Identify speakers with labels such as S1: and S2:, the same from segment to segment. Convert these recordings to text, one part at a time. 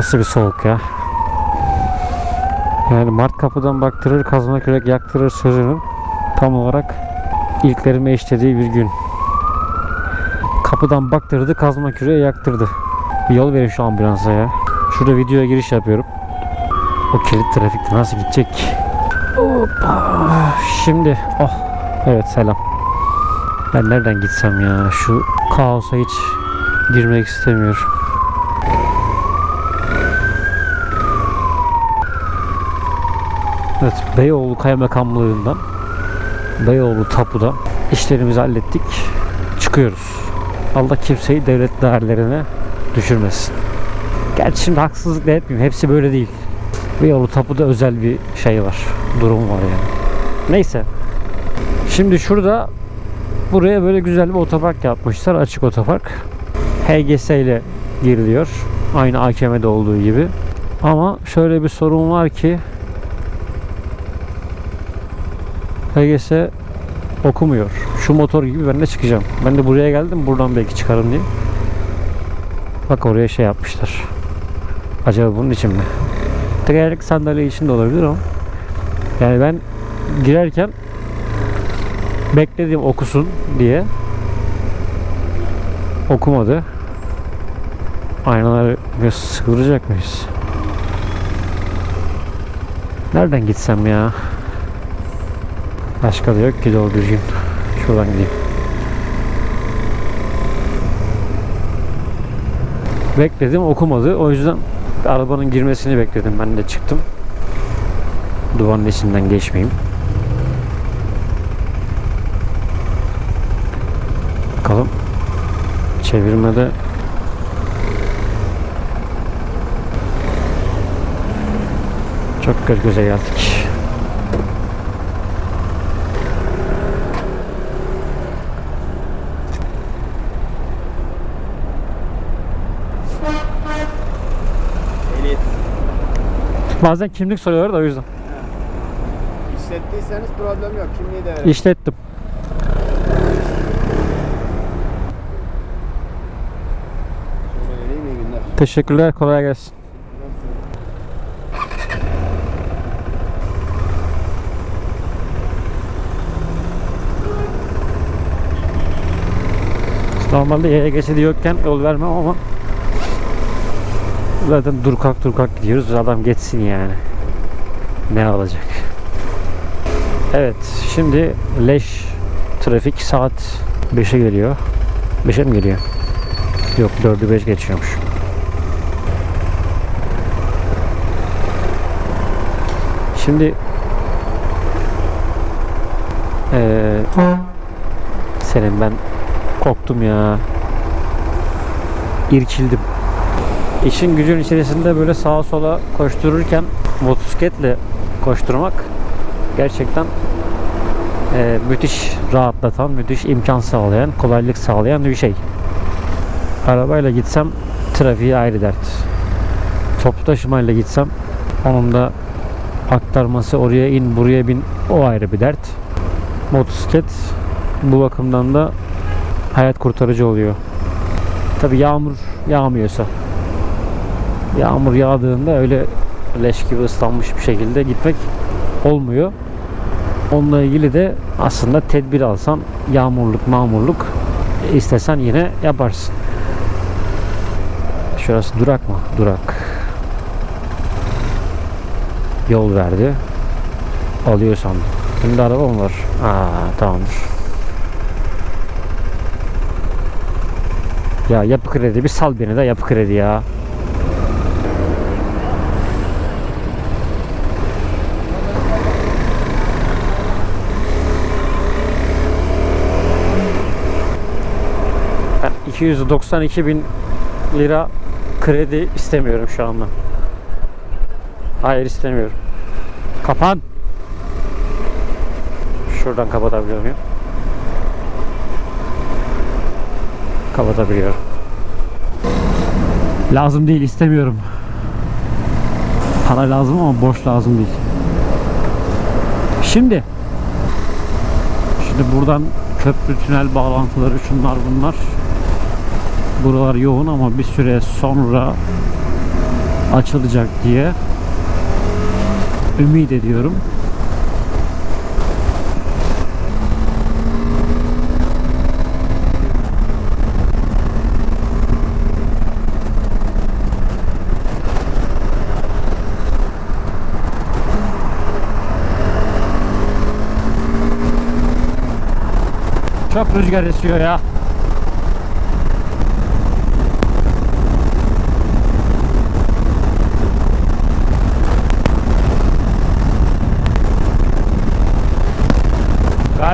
S1: Nasıl bir soğuk ya. Yani Mart kapıdan baktırır, kazma kürek yaktırır sözünün tam olarak ilklerime işlediği bir gün. Kapıdan baktırdı, kazma küreği yaktırdı. Bir yol verin şu ambulansa ya. Şurada videoya giriş yapıyorum. O kilit trafikte nasıl gidecek? Hoppa. Şimdi, oh. Evet selam. Ben nereden gitsem ya? Şu kaosa hiç girmek istemiyorum. Evet, Beyoğlu Kaymakamlığından Beyoğlu Tapu'da işlerimizi hallettik. Çıkıyoruz. Allah kimseyi devlet değerlerine düşürmesin. Gerçi şimdi haksızlık da etmeyeyim. Hepsi böyle değil. Beyoğlu Tapu'da özel bir şey var. Durum var yani. Neyse. Şimdi şurada buraya böyle güzel bir otopark yapmışlar. Açık otopark. HGS ile giriliyor. Aynı AKM'de olduğu gibi. Ama şöyle bir sorun var ki HGS okumuyor. Şu motor gibi ben de çıkacağım. Ben de buraya geldim. Buradan belki çıkarım diye. Bak oraya şey yapmışlar. Acaba bunun için mi? Tekerlek sandalye için de olabilir ama. Yani ben girerken bekledim okusun diye. Okumadı. Aynaları biraz sıvıracak mıyız? Nereden gitsem ya? Başka da yok ki doğru düzgün. Şuradan gideyim. Bekledim okumadı. O yüzden arabanın girmesini bekledim. Ben de çıktım. Duvarın içinden geçmeyeyim. Bakalım. Çevirmede çok göz göze geldik. Bazen kimlik soruyorlar da o yüzden.
S2: İşlettiyseniz problem yok. Kimliği de verin.
S1: İşlettim.
S2: Şöyle vereyim iyi günler.
S1: Teşekkürler. Kolay gelsin. Normalde yaya geçidi yokken yol vermem ama zaten dur kalk dur kalk gidiyoruz. Adam geçsin yani. Ne alacak? Evet. Şimdi leş trafik saat 5'e geliyor. 5'e mi geliyor? Yok 4'ü 5 geçiyormuş. Şimdi eee senin ben korktum ya. İrkildim. İşin gücün içerisinde böyle sağa sola koştururken motosikletle koşturmak gerçekten eee, müthiş rahatlatan, müthiş imkan sağlayan, kolaylık sağlayan bir şey. Arabayla gitsem trafiği ayrı dert. Toplu taşımayla gitsem onun da aktarması oraya in buraya bin o ayrı bir dert. Motosiklet bu bakımdan da hayat kurtarıcı oluyor. Tabi yağmur yağmıyorsa. Yağmur yağdığında öyle leş gibi ıslanmış bir şekilde gitmek olmuyor. Onunla ilgili de aslında tedbir alsan yağmurluk mağmurluk istesen yine yaparsın. Şurası durak mı? Durak. Yol verdi. Alıyor sandım. Şimdi araba mı var? Aa tamamdır. Ya yapı kredi bir sal beni de yapı kredi ya. Ben 292 bin lira kredi istemiyorum şu anda. Hayır istemiyorum. Kapan. Şuradan kapatabiliyor muyum? Kapatabiliyorum. Lazım değil istemiyorum. Para lazım ama borç lazım değil. Şimdi Şimdi buradan köprü tünel bağlantıları şunlar bunlar. Buralar yoğun ama bir süre sonra açılacak diye ümit ediyorum. Çok rüzgar esiyor ya.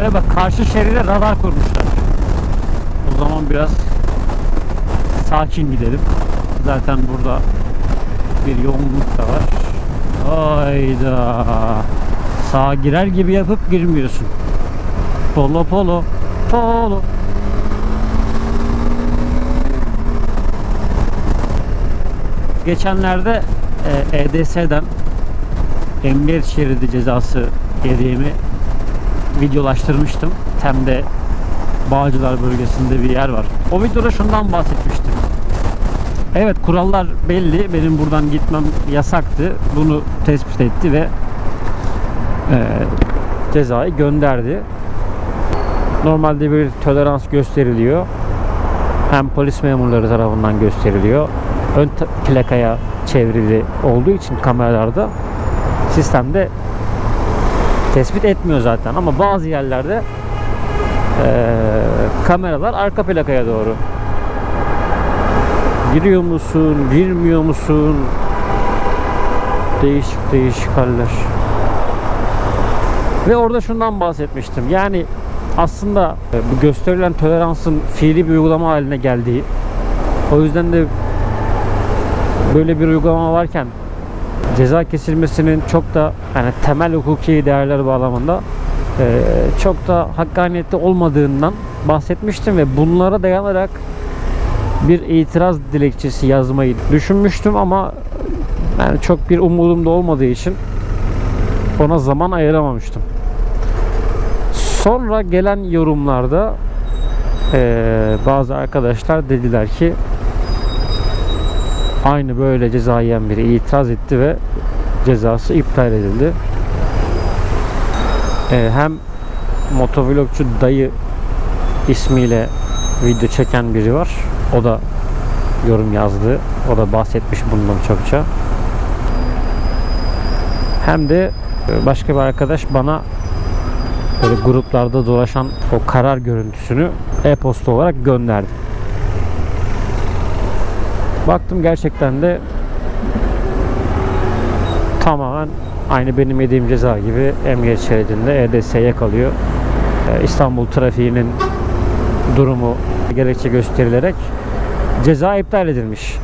S1: Galiba karşı şeride radar kurmuşlar. O zaman biraz sakin gidelim. Zaten burada bir yoğunluk da var. Hayda. Sağa girer gibi yapıp girmiyorsun. Polo polo polo. Geçenlerde e, EDS'den emniyet şeridi cezası yediğimi videolaştırmıştım. Tem'de Bağcılar bölgesinde bir yer var. O videoda şundan bahsetmiştim. Evet kurallar belli. Benim buradan gitmem yasaktı. Bunu tespit etti ve e, cezayı gönderdi. Normalde bir tolerans gösteriliyor. Hem polis memurları tarafından gösteriliyor. Ön plakaya çevrili olduğu için kameralarda sistemde tespit etmiyor zaten. Ama bazı yerlerde eee, kameralar arka plakaya doğru. Giriyor musun girmiyor musun? Değişik değişik haller. Ve orada şundan bahsetmiştim. Yani aslında e, bu gösterilen toleransın fiili bir uygulama haline geldiği o yüzden de böyle bir uygulama varken ceza kesilmesinin çok da yani temel hukuki değerler bağlamında e, çok da hakkaniyetli olmadığından bahsetmiştim ve bunlara dayanarak bir itiraz dilekçesi yazmayı düşünmüştüm ama yani çok bir umudum da olmadığı için ona zaman ayıramamıştım. Sonra gelen yorumlarda e, bazı arkadaşlar dediler ki aynı böyle ceza yiyen biri itiraz etti ve cezası iptal edildi. Ee, hem motovlogcu dayı ismiyle video çeken biri var. O da yorum yazdı. O da bahsetmiş bundan çokça. Hem de e, başka bir arkadaş bana böyle gruplarda dolaşan o karar görüntüsünü e-posta olarak gönderdi. Baktım gerçekten de tamamen aynı benim yediğim ceza gibi emniyet şeridinde EDS'ye kalıyor. Ee, İstanbul trafiğinin durumu gerekçe gösterilerek ceza iptal edilmiş.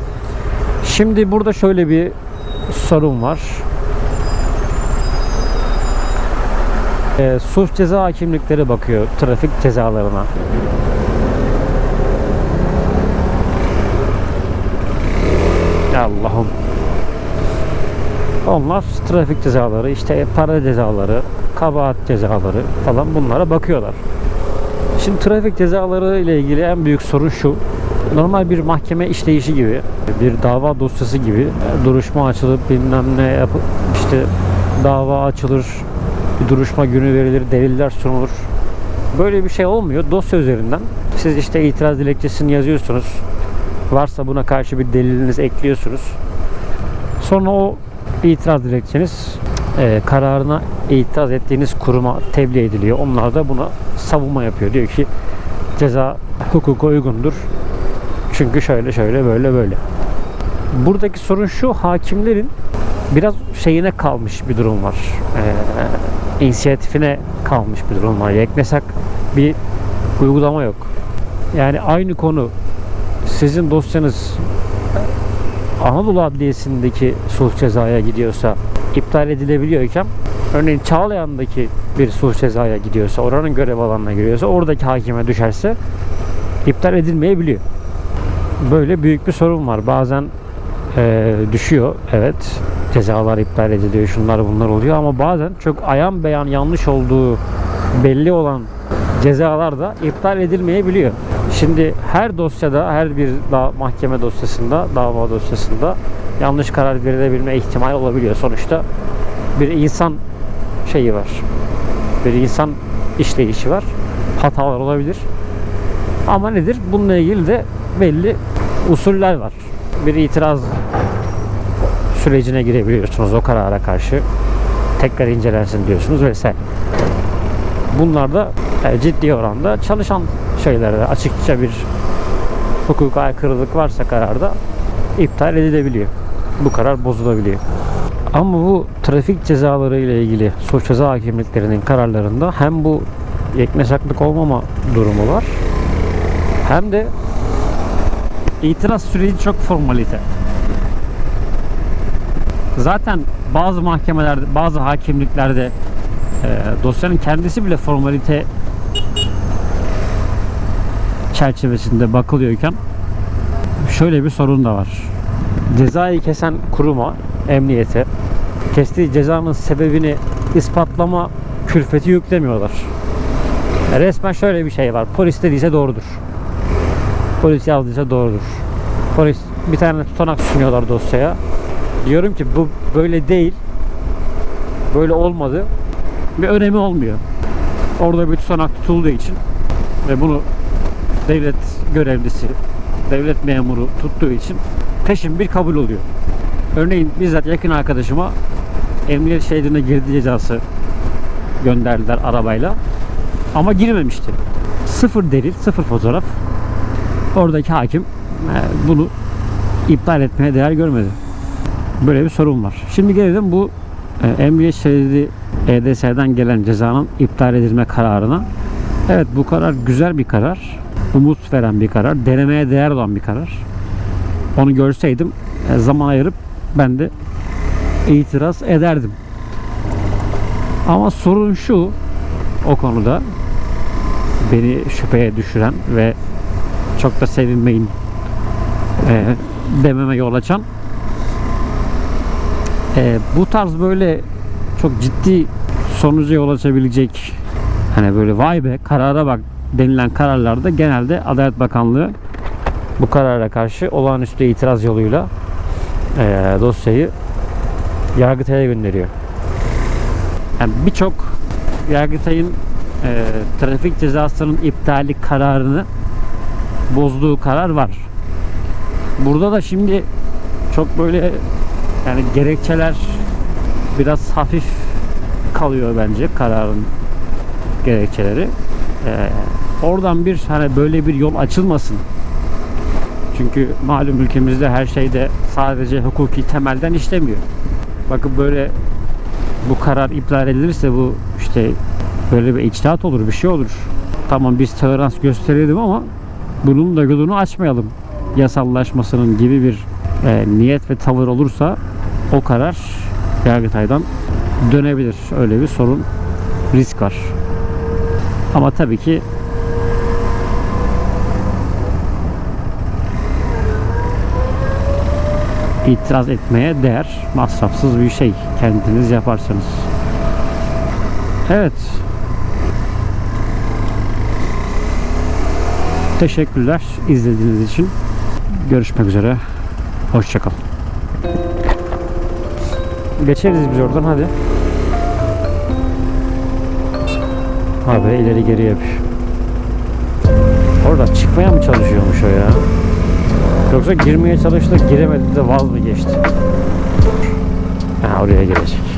S1: Şimdi burada şöyle bir sorun var. Ee, suç ceza hakimlikleri bakıyor trafik cezalarına. Allah'ım. Onlar trafik cezaları, işte para cezaları, kabahat cezaları falan bunlara bakıyorlar. Şimdi trafik cezaları ile ilgili en büyük sorun şu. Normal bir mahkeme işleyişi gibi, bir dava dosyası gibi duruşma açılıp bilmem ne yapıp işte dava açılır, bir duruşma günü verilir, deliller sunulur. Böyle bir şey olmuyor. Dosya üzerinden siz işte itiraz dilekçesini yazıyorsunuz. Varsa buna karşı bir deliliniz ekliyorsunuz. Sonra o itiraz dilekçeniz e, kararına itiraz ettiğiniz kuruma tebliğ ediliyor. Onlar da buna savunma yapıyor. Diyor ki ceza hukuka uygundur. Çünkü şöyle şöyle böyle böyle. Buradaki sorun şu hakimlerin biraz şeyine kalmış bir durum var. Ee, inisiyatifine kalmış bir durum var. Yeknesak bir uygulama yok. Yani aynı konu sizin dosyanız Anadolu Adliyesi'ndeki sulh cezaya gidiyorsa iptal edilebiliyorken örneğin Çağlayan'daki bir sulh cezaya gidiyorsa oranın görev alanına giriyorsa oradaki hakime düşerse iptal edilmeyebiliyor. Böyle büyük bir sorun var. Bazen eee, düşüyor evet cezalar iptal ediliyor şunlar bunlar oluyor ama bazen çok ayan beyan yanlış olduğu belli olan cezalar da iptal edilmeyebiliyor. Şimdi her dosyada, her bir mahkeme dosyasında, dava dosyasında yanlış karar verilebilme ihtimali olabiliyor. Sonuçta bir insan şeyi var. Bir insan işleyişi var. Hatalar olabilir. Ama nedir? Bununla ilgili de belli usuller var. Bir itiraz sürecine girebiliyorsunuz o karara karşı. Tekrar incelensin diyorsunuz vesaire. Bunlar da e, ciddi oranda çalışan şeylerde açıkça bir hukuka aykırılık varsa kararda iptal edilebiliyor. Bu karar bozulabiliyor. Ama bu trafik cezaları ile ilgili suç ceza hakimliklerinin kararlarında hem bu yeknesaklık olmama durumu var hem de itiraz süreci çok formalite. Zaten bazı mahkemelerde, bazı hakimliklerde e, dosyanın kendisi bile formalite çerçevesinde bakılıyorken şöyle bir sorun da var. Cezayı kesen kuruma, emniyete kestiği cezanın sebebini ispatlama külfeti yüklemiyorlar. Resmen şöyle bir şey var. Polis dediyse doğrudur. Polis yazdıysa doğrudur. Polis bir tane tutanak sunuyorlar dosyaya. Diyorum ki bu böyle değil. Böyle olmadı. Bir önemi olmuyor. Orada bir tutanak tutulduğu için ve bunu devlet görevlisi, devlet memuru tuttuğu için peşin bir kabul oluyor. Örneğin bizzat yakın arkadaşıma emniyet şeridine girdi cezası gönderdiler arabayla. Ama girmemişti. Sıfır delil, sıfır fotoğraf. Oradaki hakim e, bunu iptal etmeye değer görmedi. Böyle bir sorun var. Şimdi gelelim bu e, emniyet şeridi EDS'den gelen cezanın iptal edilme kararına. Evet bu karar güzel bir karar. Umut veren bir karar. Denemeye değer olan bir karar. Onu görseydim e, zaman ayırıp ben de itiraz ederdim. Ama sorun şu o konuda beni şüpheye düşüren ve çok da sevinmeyin e, dememe yol açan e, bu tarz böyle çok ciddi sonuca yol açabilecek hani böyle vay be karara bak denilen kararlarda genelde Adalet Bakanlığı bu karara karşı olağanüstü itiraz yoluyla e, dosyayı Yargıtay'a gönderiyor. Yani birçok Yargıtay'ın e, trafik cezasının iptali kararını bozduğu karar var. Burada da şimdi çok böyle yani gerekçeler biraz hafif kalıyor bence kararın gerekçeleri. Ee, oradan bir hani böyle bir yol açılmasın. Çünkü malum ülkemizde her şeyde sadece hukuki temelden işlemiyor. Bakın böyle bu karar iptal edilirse bu işte böyle bir içtihat olur, bir şey olur. Tamam biz tolerans gösterelim ama bunun da yolunu açmayalım. Yasallaşmasının gibi bir e, niyet ve tavır olursa o karar Yargıtay'dan dönebilir. Öyle bir sorun, risk var. Ama tabii ki itiraz etmeye değer. Masrafsız bir şey. Kendiniz yaparsanız. Evet. Teşekkürler izlediğiniz için. Görüşmek üzere. Hoşçakalın. Geçeriz biz oradan hadi. Abi ileri geri yapıyor. Orada çıkmaya mı çalışıyormuş o ya? Yoksa girmeye çalıştı giremedi de vaz mı geçti? Ha oraya girecek.